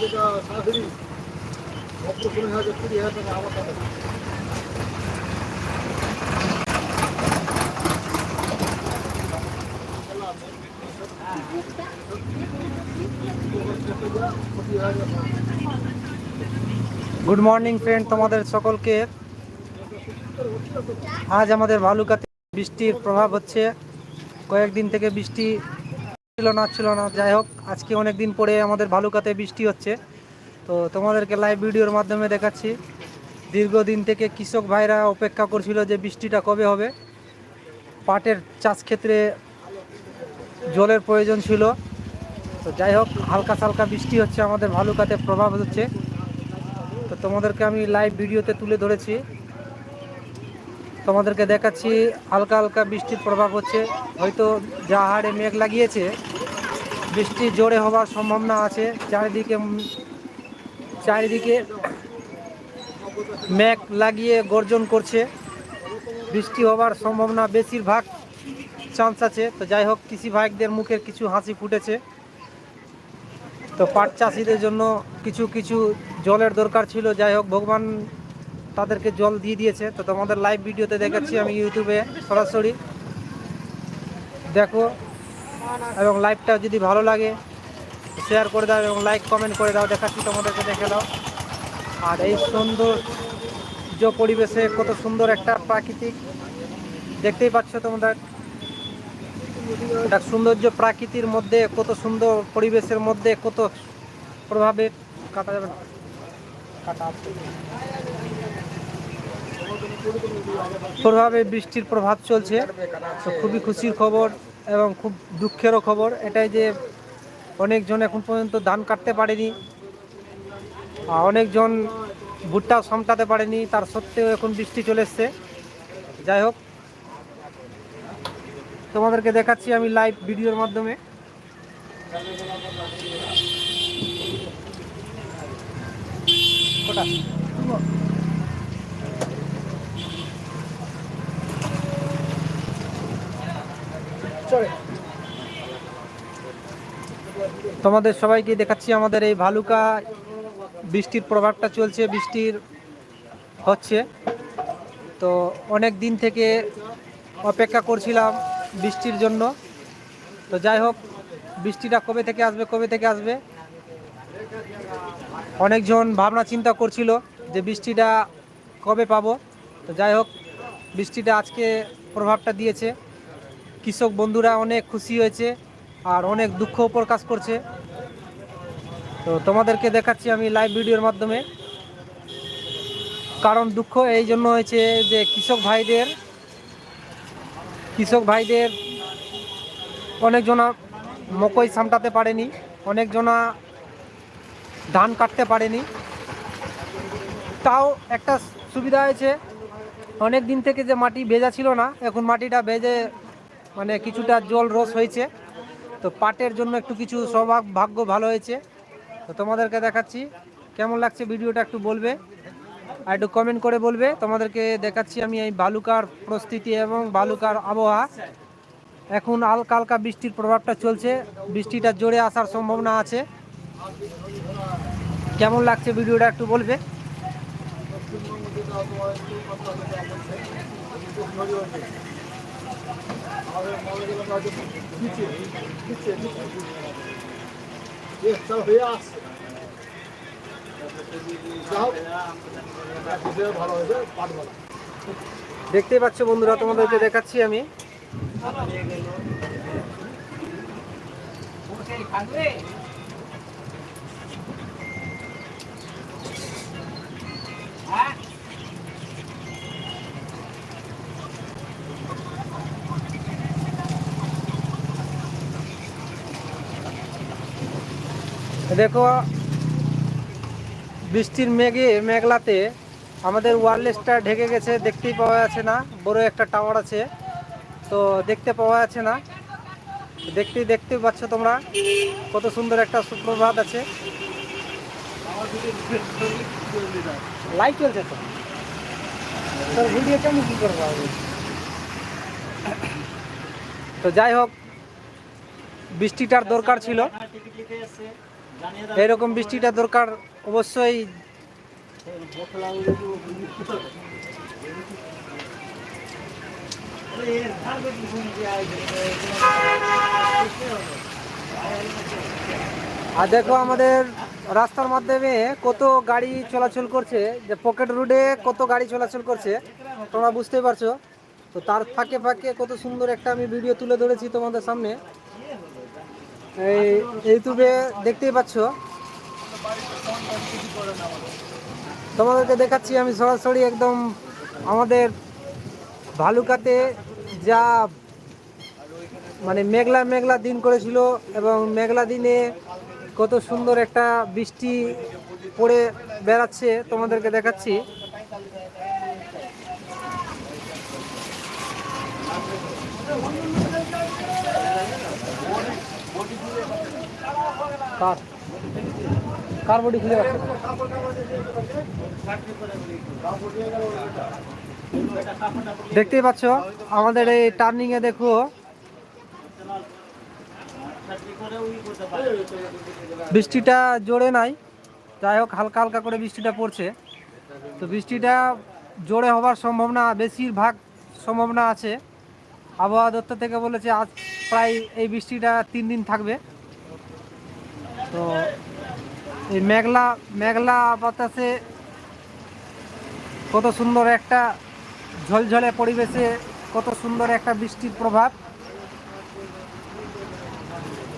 যেটা সরাসরি অপারেশন হয়ে কুড়ি হাজার টাকা আমার টাকা গুড মর্নিং ফ্রেন্ড তোমাদের সকলকে। আজ আমাদের ভালুকাতে বৃষ্টির প্রভাব হচ্ছে। কয়েকদিন থেকে বৃষ্টি ছিল না ছিল না। যাই হোক, আজকে অনেক দিন পরে আমাদের ভালুকাতে বৃষ্টি হচ্ছে। তো তোমাদেরকে লাইভ ভিডিওর মাধ্যমে দেখাচ্ছি। দীর্ঘদিন থেকে কৃষক ভাইরা অপেক্ষা করছিল যে বৃষ্টিটা কবে হবে। পাটের চাষ ক্ষেত্রে জলের প্রয়োজন ছিল। তো যাই হোক, হালকা সালকা বৃষ্টি হচ্ছে, আমাদের ভালুকাতে প্রভাব হচ্ছে। তো তোমাদেরকে আমি লাইভ ভিডিওতে তুলে ধরেছি। তোমাদেরকে দেখাচ্ছি, হালকা হালকা বৃষ্টির প্রভাব হচ্ছে। হয়তো যা হারে মেঘ লাগিয়েছে, বৃষ্টি জোরে হওয়ার সম্ভাবনা আছে। চারিদিকে চারিদিকে মেঘ লাগিয়ে গর্জন করছে। বৃষ্টি হওয়ার সম্ভাবনা বেশিরভাগ চান্স আছে। তো যাই হোক, কৃষি ভাইকদের মুখের কিছু হাসি ফুটেছে। তো পাট চাষিদের জন্য কিছু কিছু জলের দরকার ছিল। যাই হোক, ভগবান তাদেরকে জল দিয়ে দিয়েছে। তো তোমাদের লাইভ ভিডিওতে দেখাচ্ছি আমি ইউটিউবে সরাসরি। দেখো, এবং লাইভটা যদি ভালো লাগে শেয়ার করে দাও এবং লাইক কমেন্ট করে দাও। দেখাচ্ছি তোমাদেরকে, দেখে দাও আর এই সৌন্দর্য পরিবেশে কত সুন্দর একটা প্রাকৃতিক। দেখতেই পাচ্ছ তোমরা এটা সৌন্দর্য প্রাকৃতির মধ্যে, কত সুন্দর পরিবেশের মধ্যে, কত প্রভাবে কাটা যাবে। প্রভাবে বৃষ্টির প্রভাব চলছে। তো খুবই খুশির খবর এবং খুব দুঃখেরও খবর এটাই যে অনেকজন এখন পর্যন্ত ধান কাটতে পারেনি, আর অনেকজন ভুট্টাও সামটাতে পারেনি, তার সত্ত্বেও এখন বৃষ্টি চলে এসছে। যাই হোক তোমাদেরকে দেখাচ্ছি আমি লাইভ ভিডিওর মাধ্যমে। তোমাদের সবাইকে দেখাচ্ছি আমাদের এই ভালুকা। বৃষ্টির প্রভাবটা চলছে, বৃষ্টির হচ্ছে। তো অনেক দিন থেকে অপেক্ষা করছিলাম। বৃষ্টির জন্য। তো যাই হোক, বৃষ্টিটা কবে থেকে আসবে, কবে থেকে আসবে? অনেকজন ভাবনা চিন্তা করছিল যে বৃষ্টিটা কবে পাবো। তো যাই হোক, বৃষ্টিটা আজকে প্রভাবটা দিয়েছে। কৃষক বন্ধুরা অনেক খুশি হয়েছে আর অনেক দুঃখ প্রকাশ করছে। তো তোমাদেরকে দেখাচ্ছি আমি লাইভ ভিডিওর মাধ্যমে। কারণ দুঃখ এই জন্য হয়েছে যে কৃষক ভাইদের কৃষক ভাইদের অনেকজনা মকই সামটাতে পারেনি, অনেকজনা ধান কাটতে পারেনি। তাও একটা সুবিধা হয়েছে, অনেক দিন থেকে যে মাটি ভেজা ছিল না, এখন মাটিটা ভেজে মানে কিছুটা জল রস হয়েছে। তো পাটের জন্য একটু কিছু সৌভাগ ভাগ্য ভালো হয়েছে। তো তোমাদেরকে দেখাচ্ছি, কেমন লাগছে ভিডিওটা একটু বলবে? আর একটু কমেন্ট করে বলবে। তোমাদেরকে দেখাচ্ছি আমি এই বালুকার প্রস্তুতি এবং বালুকার আবহাওয়া। এখন হালকা হালকা বৃষ্টির প্রভাবটা চলছে। বৃষ্টিটা জোরে আসার সম্ভাবনা আছে। কেমন লাগছে ভিডিওটা একটু বলবে? হয়ে আসছে। দেখতেই পাচ্ছ বন্ধুরা তোমাদেরকে দেখাচ্ছি আমি। দেখো বৃষ্টির মেঘে, মেঘলাতে আমাদের ওয়ারলেসটা ঢেকে গেছে, দেখতেই পাওয়া যাচ্ছে না। বড় একটা টাওয়ার আছে, তো দেখতে পাওয়া যাচ্ছে না। দেখতেই দেখতে পাচ্ছ তোমরা, কত সুন্দর একটা সুপ্রভাত আছে। লাইট চলছে তো? কি তো যাই হোক, বৃষ্টিটার দরকার ছিল। এরকম বৃষ্টিটা দরকার অবশ্যই। আর দেখো আমাদের রাস্তার মাধ্যমে কত গাড়ি চলাচল করছে, যে পকেট রোডে কত গাড়ি চলাচল করছে, তোমরা বুঝতেই পারছ। তো তার ফাঁকে ফাঁকে কত সুন্দর একটা আমি ভিডিও তুলে ধরেছি তোমাদের সামনে। এই ইউটিউবে দেখতেই পাচ্ছ। তোমাদেরকে দেখাচ্ছি আমি সরাসরি একদম আমাদের ভালুকাতে যা মানে মেঘলা মেঘলা দিন করেছিল এবং মেঘলা দিনে কত সুন্দর একটা বৃষ্টি পড়ে বেড়াচ্ছে তোমাদেরকে দেখাচ্ছি। কার? কার বডি খুলে যাচ্ছে দেখতেই পাচ্ছ, আমাদের এই টার্নিং এ দেখো। বৃষ্টিটা জোরে নাই। যাই হোক, হালকা হালকা করে বৃষ্টিটা পড়ছে। তো বৃষ্টিটা জোরে হবার সম্ভাবনা, বেশিরভাগ সম্ভাবনা আছে। আবহাওয়া দপ্তর থেকে বলেছে, আজ প্রায় এই বৃষ্টিটা তিন দিন থাকবে। তো এই মেঘলা মেঘলা বাতাসে কত সুন্দর একটা ঝলঝলে পরিবেশে কত সুন্দর একটা বৃষ্টির প্রভাব।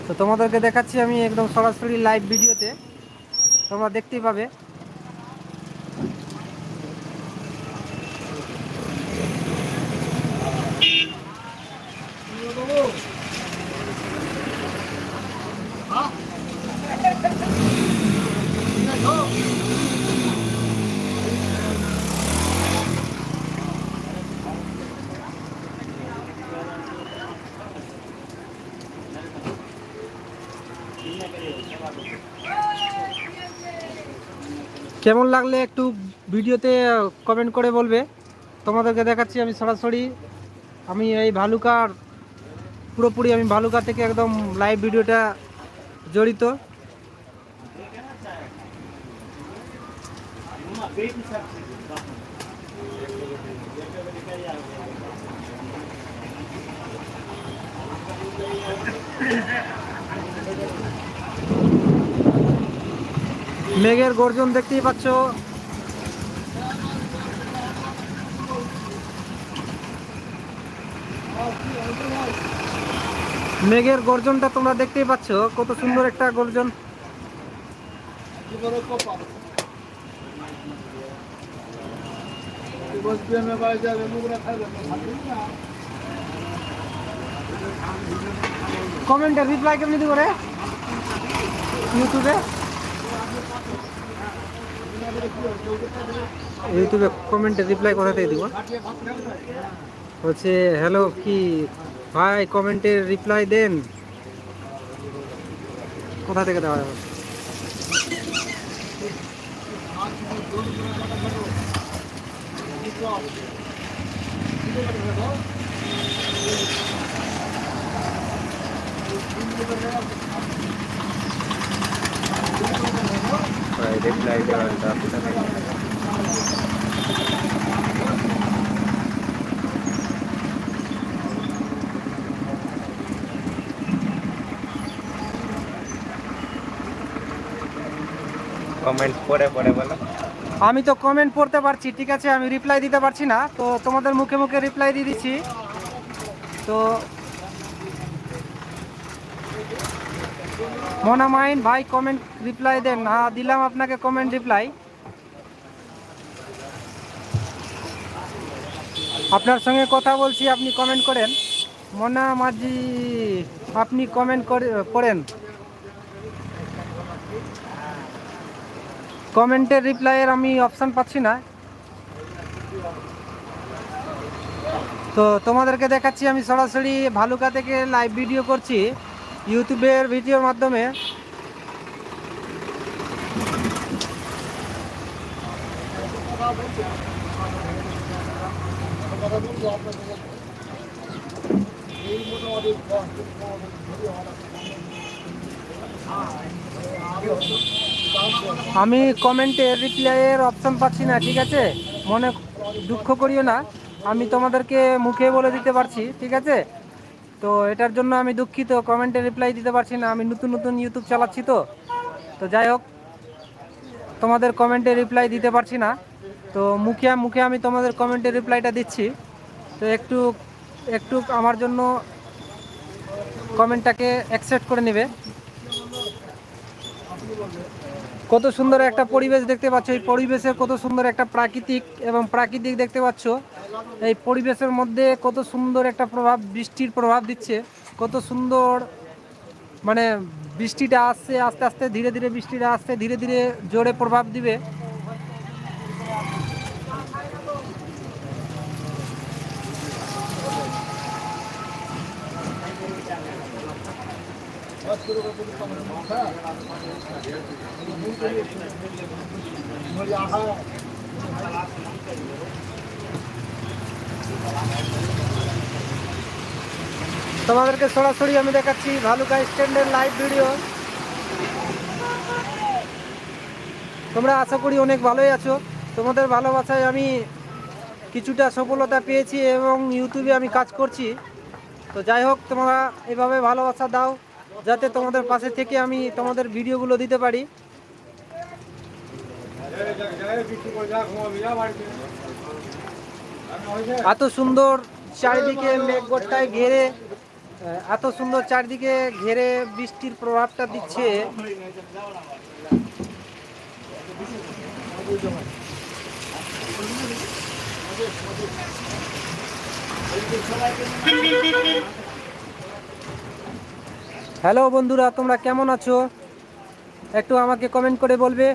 তো তোমাদেরকে দেখাচ্ছি আমি একদম সরাসরি লাইভ ভিডিওতে তোমরা দেখতেই পাবে। কেমন লাগলে একটু ভিডিওতে কমেন্ট করে বলবে। তোমাদেরকে দেখাচ্ছি আমি সরাসরি। আমি এই ভালুকার, পুরোপুরি আমি ভালুকা থেকে একদম লাইভ ভিডিওটা জড়িত। মেঘের গর্জন দেখতেই পাচ্ছ। মেঘের গর্জনটা তোমরা দেখতেই পাচ্ছ, কত সুন্দর একটা গর্জন। করে কমেন্টে রিপ্লাই কেমনি দিব রে? ইউটিউবে? ইউটিউবে কমেন্টে রিপ্লাই করাতেই দিব। হচ্ছে হ্যালো কি ভাই কমেন্টে রিপ্লাই দেন। কোথা থেকে দেওয়া যাবে? রিপ্লাই দেওয়ার কমেন্ট পড়ে আমি তো কমেন্ট পড়তে পারছি, ঠিক আছে? আমি রিপ্লাই দিতে পারছি না। তো তোমাদের মুখে মুখে রিপ্লাই দিয়ে দিচ্ছি। তো মনা মাইন ভাই কমেন্ট রিপ্লাই দেন। হ্যাঁ দিলাম আপনাকে কমেন্ট রিপ্লাই আপনার সঙ্গে কথা বলছি, আপনি কমেন্ট করেন। মনা মাঝি আপনি কমেন্ট করেন। কমেন্টের রিপ্লাইয়ের আমি অপশান পাচ্ছি না। তো তোমাদেরকে দেখাচ্ছি, আমি সরাসরি ভালুকা থেকে লাইভ ভিডিও করছি। ইউটিউবের ভিডিওর মাধ্যমে আমি কমেন্টে রিপ্লাইয়ের অপশন পাচ্ছি না, ঠিক আছে? মনে দুঃখ করিও না। আমি তোমাদেরকে মুখে বলে দিতে পারছি, ঠিক আছে? তো এটার জন্য আমি দুঃখিত। কমেন্টে রিপ্লাই দিতে পারছি না। আমি নতুন নতুন ইউটিউব চালাচ্ছি তো। তো যাই হোক, তোমাদের কমেন্টে রিপ্লাই দিতে পারছি না। তো মুখে মুখে আমি তোমাদের কমেন্টে রিপ্লাইটা দিচ্ছি। তো একটু একটু আমার জন্য কমেন্টটাকে অ্যাকসেপ্ট করে নেবে। কত সুন্দর একটা পরিবেশ দেখতে পাচ্ছ, এই পরিবেশের কত সুন্দর একটা প্রাকৃতিক এবং প্রাকৃতিক দেখতে পাচ্ছ। এই পরিবেশের মধ্যে কত সুন্দর একটা প্রভাব, বৃষ্টির প্রভাব দিচ্ছে। কত সুন্দর মানে বৃষ্টিটা আসছে, আস্তে আস্তে ধীরে ধীরে বৃষ্টিটা আসছে, ধীরে ধীরে জোরে প্রভাব দিবে। তোমাদেরকে সরাসরি আমি দেখাচ্ছি ভালুকা স্ট্যান্ডের লাইভ ভিডিও তোমরা আশা করি অনেক ভালোই আছো। তোমাদের ভালোবাসায় আমি কিছুটা সফলতা পেয়েছি এবং ইউটিউবে আমি কাজ করছি। তো যাই হোক, তোমরা এভাবে ভালোবাসা দাও। যাতে তোমাদের পাশে থেকে আমি তোমাদের ভিডিওগুলো দিতে পারি। এত সুন্দর চারিদিকে মেঘগোটায় ঘেরে এত সুন্দর চারিদিকে ঘেরে বৃষ্টির প্রভাবটা দিচ্ছে। হ্যালো বন্ধুরা, তোমরা কেমন আছো? একটু আমাকে কমেন্ট করে বলবে।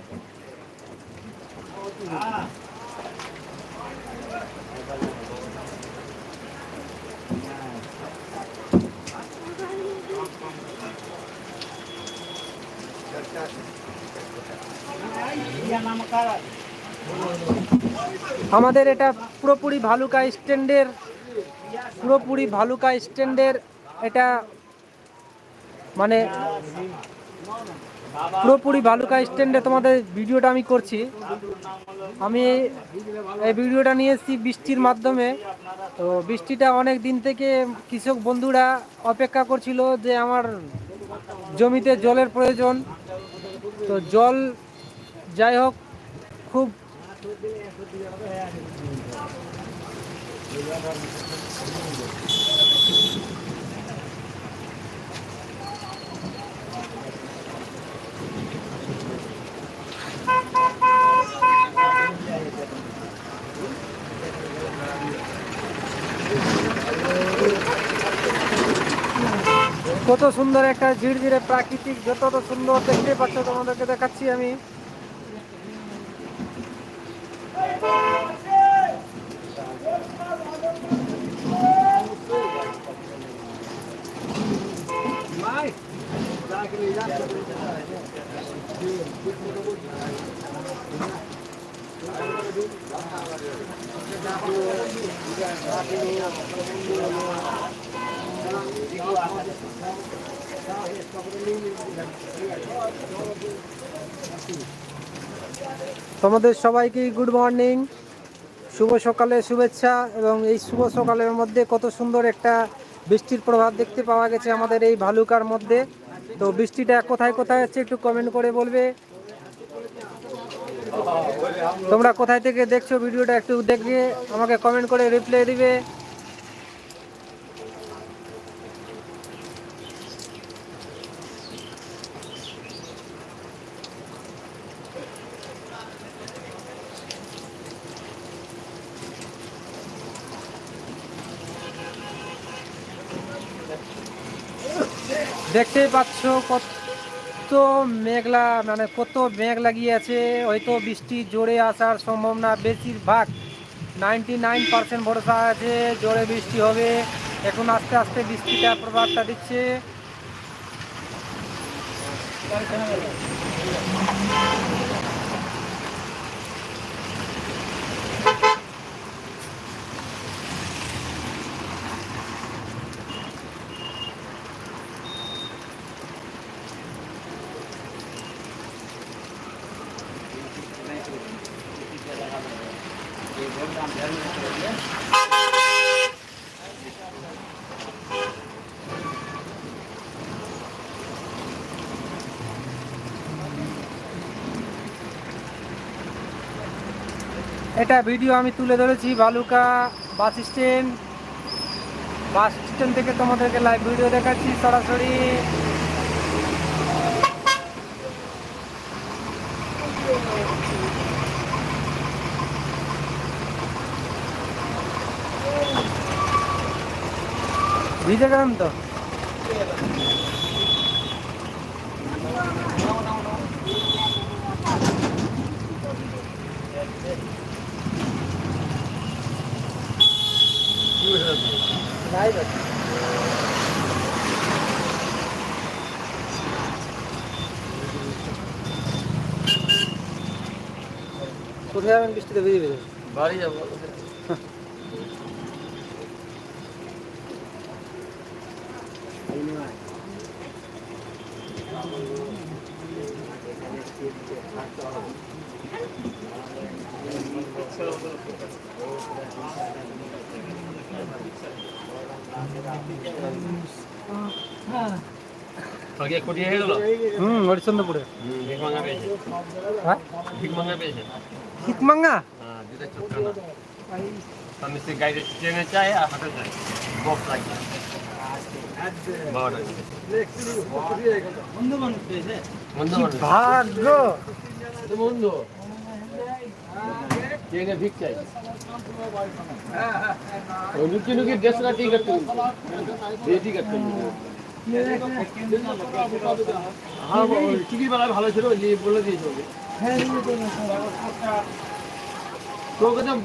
আমাদের এটা পুরোপুরি ভালুকা স্ট্যান্ডের, পুরোপুরি ভালুকা স্ট্যান্ডের এটা মানে পুরোপুরি ভালুকা স্ট্যান্ডে তোমাদের ভিডিওটা আমি করছি। আমি এই ভিডিওটা নিয়ে এসেছি বৃষ্টির মাধ্যমে। তো বৃষ্টিটা অনেক দিন থেকে কৃষক বন্ধুরা অপেক্ষা করছিল যে আমার জমিতে জলের প্রয়োজন। তো জল যাই হোক, খুব কত সুন্দর একটা ঝিরঝিরে প্রাকৃতিক যত সুন্দর দেখতে পাচ্ছ তোমাদেরকে দেখাচ্ছি আমি। তোমাদের সবাইকে গুড মর্নিং শুভ সকালে শুভেচ্ছা এবং এই শুভ সকালের মধ্যে কত সুন্দর একটা বৃষ্টির প্রভাব দেখতে পাওয়া গেছে আমাদের এই ভালুকার মধ্যে। তো বৃষ্টিটা কোথায় কোথায় হচ্ছে একটু কমেন্ট করে বলবে? তোমরা কোথায় থেকে দেখছ ভিডিওটা একটু দেখবে আমাকে কমেন্ট করে রিপ্লাই দিবে। দেখতেই পাচ্ছ কত মেঘলা মানে কত মেঘ লাগিয়ে আছে হয়তো বৃষ্টি জোরে আসার সম্ভাবনা বেশিরভাগ। নাইনটি নাইন পার্সেন্ট ভরসা আছে, জোরে বৃষ্টি হবে। এখন আস্তে আস্তে বৃষ্টিটা প্রভাবটা দিচ্ছে। এটা ভিডিও আমি তুলে ধরেছি বালুকা বাস স্ট্যান্ড। বাস স্ট্যান্ড থেকে তোমাদেরকে লাইভ ভিডিও দেখাচ্ছি সরাসরি। ভিজে গেলাম তো? কোথায় যাবেন বৃষ্টিতে ভিজে ভিজে বাড়ি যাব হয়ে গেল হুম হরিশ্চন্দ্রপুরে। ভিক মাঙ্গা পেয়েছে। হ্যাঁ? হ্যাঁ গাড়ি ট্রেনে চায় আর বক্স মানুষ ভাগ্য! বন্ধু। ট্রেনে ভিক চাই। লুকিয়ে লুকিয়ে দেড়শো টাকা টিকিট করতে এই টিকিট হ্যাঁ টিকিট বেলা ভালো ছিল ওই বলে দিয়েছে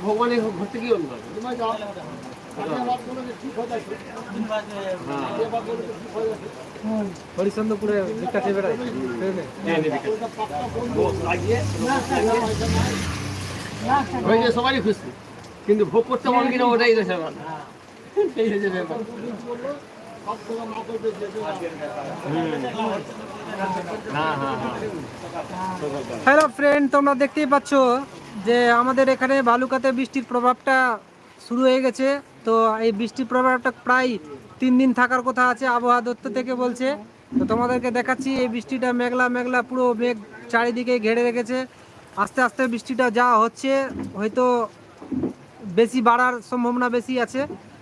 ভগবানের ঘুরতে কি অন্য ভিক্ষা বেড়ায়। সবারই খুশি। কিন্তু ভোগ করতে পারবে কিনা ওটাই হ্যাঁ হ্যালো ফ্রেন্ড তোমরা দেখতেই পাচ্ছ যে আমাদের এখানে বালুকাতে বৃষ্টির প্রভাবটা শুরু হয়ে গেছে। তো এই বৃষ্টির প্রভাবটা প্রায় তিন দিন থাকার কথা আছে, আবহাওয়া দপ্তর থেকে বলছে। তো তোমাদেরকে দেখাচ্ছি, এই বৃষ্টিটা মেঘলা মেঘলা পুরো মেঘ চারিদিকে ঘেরে রেখেছে। আস্তে আস্তে বৃষ্টিটা যা হচ্ছে, হয়তো বেশি বাড়ার সম্ভাবনা বেশি আছে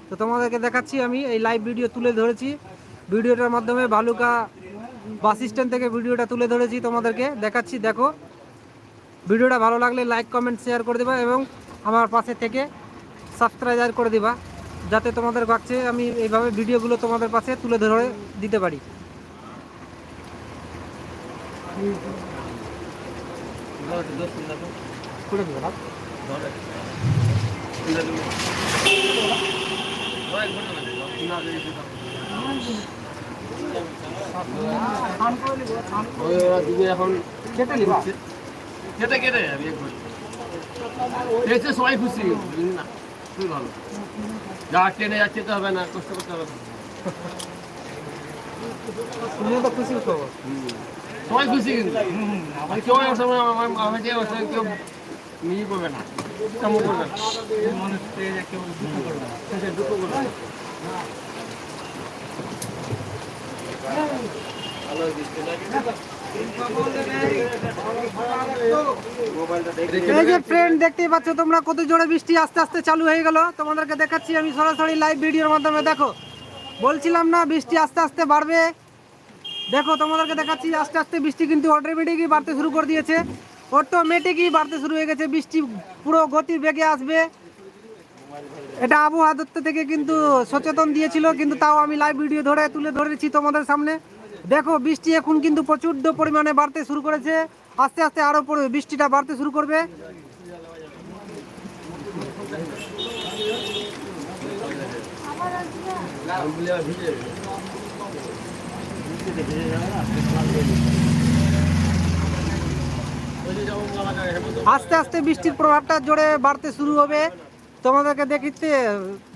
তো তোমাদেরকে দেখাচ্ছি আমি এই লাইভ ভিডিও তুলে ধরেছি ভিডিওটার মাধ্যমে ভালুকা বাস স্ট্যান্ড থেকে ভিডিওটা তুলে ধরেছি তোমাদেরকে দেখাচ্ছি দেখো ভিডিওটা ভালো লাগলে লাইক কমেন্ট শেয়ার করে দেবা এবং আমার পাশে থেকে সাবস্ক্রাইবার করে দিবা যাতে তোমাদের কাছে আমি এইভাবে ভিডিওগুলো তোমাদের পাশে তুলে ধরে দিতে পারি করে দিবে এখন কেটে কেটে কেটে যাবে এক ঘণ্টা। সবাই খুশি না খুবই ভালো যা ট্রেনে যাচ্ছে তো হবে না কষ্ট করতে হবে। তো খুশি খবর সবাই খুশি কিন্তু মানে কেউ আমার সঙ্গে কেউ মিলি করবে না এই যে ফ্রেন্ড দেখতেই পাচ্ছ তোমরা, কত জোরে বৃষ্টি আস্তে আস্তে চালু হয়ে গেল। তোমাদেরকে দেখাচ্ছি, আমি সরাসরি লাইভ ভিডিওর মাধ্যমে, দেখো। বলছিলাম না বৃষ্টি আস্তে আস্তে বাড়বে। দেখো, তোমাদেরকে দেখাচ্ছি, আস্তে আস্তে বৃষ্টি কিন্তু অটোমেটিকই বাড়তে শুরু করে দিয়েছে। অটোমেটিকই বাড়তে শুরু হয়ে গেছে, বৃষ্টি পুরো গতির বেগে আসবে। এটা আবহাওয়া দত্ত থেকে কিন্তু সচেতন দিয়েছিল, কিন্তু তাও আমি লাইভ ভিডিও ধরে তুলে ধরেছি তোমাদের সামনে। দেখো, বৃষ্টি এখন কিন্তু প্রচণ্ড পরিমাণে বাড়তে শুরু করেছে, আস্তে আস্তে আরও বৃষ্টিটা বাড়তে শুরু করবে। ভিজে আস্তে আস্তে বৃষ্টির প্রভাবটা জোরে বাড়তে শুরু হবে। তোমাদেরকে দেখিতে,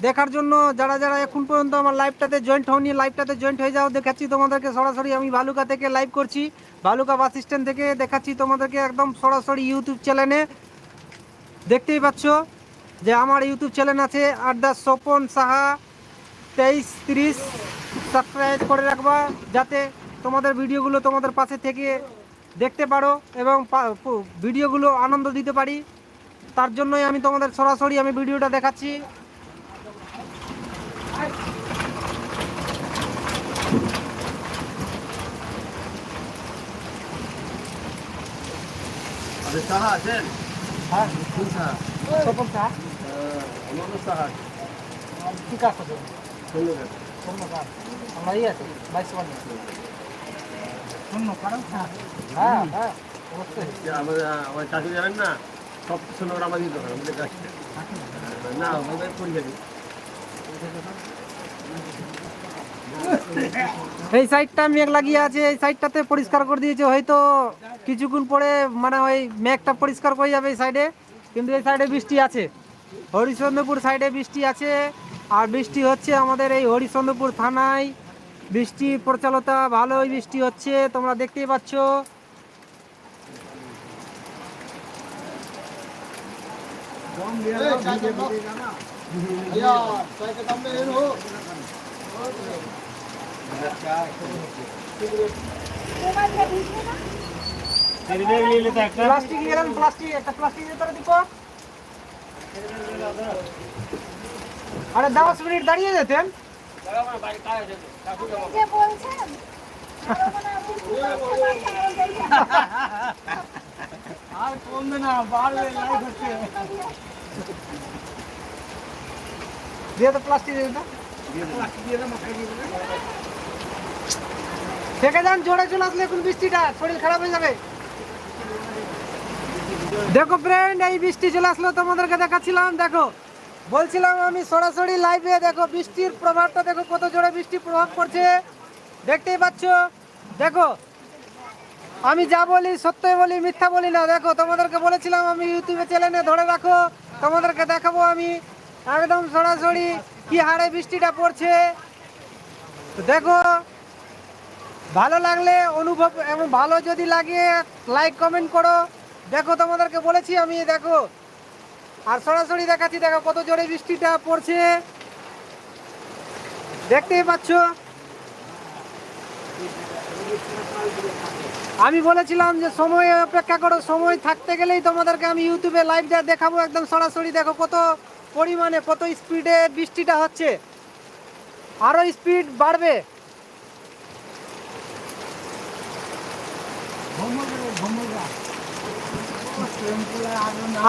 দেখার জন্য যারা যারা এখন পর্যন্ত আমার লাইভটাতে জয়েন্ট হয়নি লাইভটাতে জয়েন্ট হয়ে যাও, দেখাচ্ছি তোমাদেরকে সরাসরি। আমি ভালুকা থেকে লাইভ করছি। ভালুকা বাস স্ট্যান্ড থেকে দেখাচ্ছি তোমাদেরকে একদম সরাসরি ইউটিউব চ্যানেলে দেখতেই পাচ্ছ যে আমার ইউটিউব চ্যানেল আছে আড্ডা স্বপন সাহা। তেইশ, তিরিশ সাবস্ক্রাইব করে রাখবা, যাতে তোমাদের ভিডিওগুলো তোমাদের পাশে থেকে দেখতে পারো এবং ভিডিওগুলো আনন্দ দিতে পারি। তার জন্যই আমি তোমাদের সরাসরি আমি ভিডিওটা দেখাচ্ছি। সাহা আছেন হ্যাঁ। স্বপন সাহা। আমাদের সাহা? ঠিক আছে আমরা এই আছি বাইশ শূন্য কারণ হ্যাঁ হ্যাঁ হ্যাঁ অবশ্যই যে আমাদের আমার চাকরি না সব কিছু আমাদের দোকান আমাদের কাছে। না আমাদের কোন এই সাইডটা মেঘ লাগিয়ে আছে এই সাইডটাতে পরিষ্কার করে দিয়েছে হয়তো কিছুক্ষণ পরে মানে ওই মেঘটা পরিষ্কার করে যাবে এই সাইডে কিন্তু এই সাইডে বৃষ্টি আছে। হরিচন্দ্রপুর সাইডে বৃষ্টি আছে আর বৃষ্টি হচ্ছে আমাদের এই হরিচন্দ্রপুর থানায় বৃষ্টি প্রচলতা, ভালোই বৃষ্টি হচ্ছে, তোমরা দেখতেই পাচ্ছ। প্লাস্টিক প্লাস্টিক, একটা আরে দশ মিনিট দাঁড়িয়ে যেতেন। আর কমবে না, বাড়বে হচ্ছে। দিয়ে তো প্লাস্টিক দিয়ে। থেকে যান, জোরে চলে আসলে এখন বৃষ্টিটা, শরীর খারাপ হয়ে যাবে। দেখো ফ্রেন্ড এই বৃষ্টি চলে আসলো তোমাদেরকে দেখাচ্ছিলাম, দেখো। বলছিলাম আমি সরাসরি লাইভে দেখো, বৃষ্টির প্রভাবটা দেখো, কত জোরে বৃষ্টি প্রভাব পড়ছে। দেখতেই পাচ্ছ? দেখো, আমি যা বলি সত্যই বলি, মিথ্যা বলি না। দেখো, তোমাদেরকে বলেছিলাম আমি ইউটিউবে চ্যানেলে ধরে রাখো, তোমাদেরকে দেখাবো আমি একদম সরাসরি কি হারে বৃষ্টিটা পড়ছে। দেখো, ভালো লাগলে অনুভব, এবং ভালো যদি লাগে লাইক কমেন্ট করো। দেখো, তোমাদেরকে বলেছি আমি, দেখো আর সরাসরি দেখাচ্ছি, দেখো কত জোরে বৃষ্টিটা পড়ছে। দেখতেই পাচ্ছ? আমি বলেছিলাম যে সময় অপেক্ষা করো, সময় থাকতে গেলেই তোমাদেরকে আমি ইউটিউবে লাইভটা দেখাবো। একদম সরাসরি দেখো কত পরিমাণে, কত স্পিডে বৃষ্টিটা হচ্ছে। আরও স্পিড বাড়বে।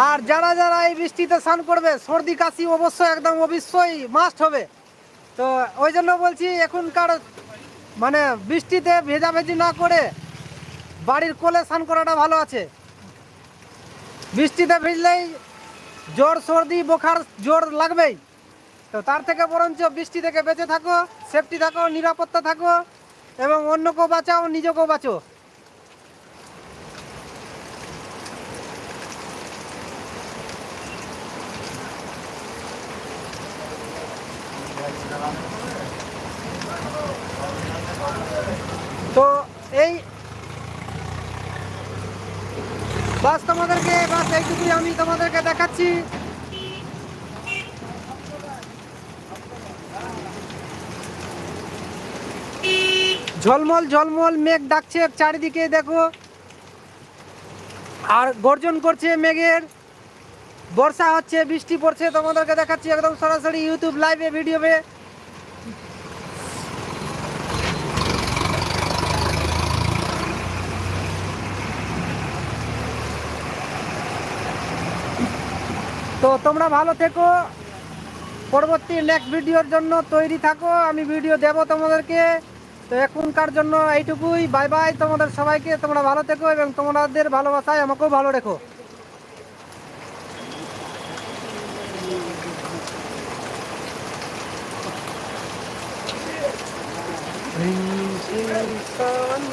আর যারা যারা এই বৃষ্টিতে স্নান করবে, সর্দি, কাশি অবশ্যই একদম অবশ্যই মাস্ট হবে। তো ওই জন্য বলছি, এখনকার মানে বৃষ্টিতে ভেজাভেজি না করে বাড়ির কোলে স্নান করাটা ভালো আছে। বৃষ্টিতে ভিজলেই জ্বর, সর্দি, বোখার জ্বর লাগবেই। তো তার থেকে বরঞ্চ বৃষ্টি থেকে বেঁচে থাকো সেফটি থাকো, নিরাপত্তা থাকো, এবং অন্যকেও বাঁচাও, নিজেকেও বাঁচো। তো এই বাস তোমাদেরকে, বাস এইটুকুই আমি তোমাদেরকে দেখাচ্ছি। ঝলমল ঝলমল, মেঘ ডাকছে চারিদিকে, দেখো। আর গর্জন করছে মেঘের। বর্ষা হচ্ছে, বৃষ্টি পড়ছে, তোমাদেরকে দেখাচ্ছি একদম সরাসরি ইউটিউব লাইভে ভিডিওতে তো তোমরা ভালো থেকো। পরবর্তী নেক্সট ভিডিওর জন্য তৈরি থাকো। আমি ভিডিও দেব তোমাদেরকে। তো এখনকার জন্য এইটুকুই। বাই বাই তোমাদের সবাইকে। তোমরা ভালো থেকো এবং তোমাদের ভালোবাসায় আমাকেও ভালো রেখো।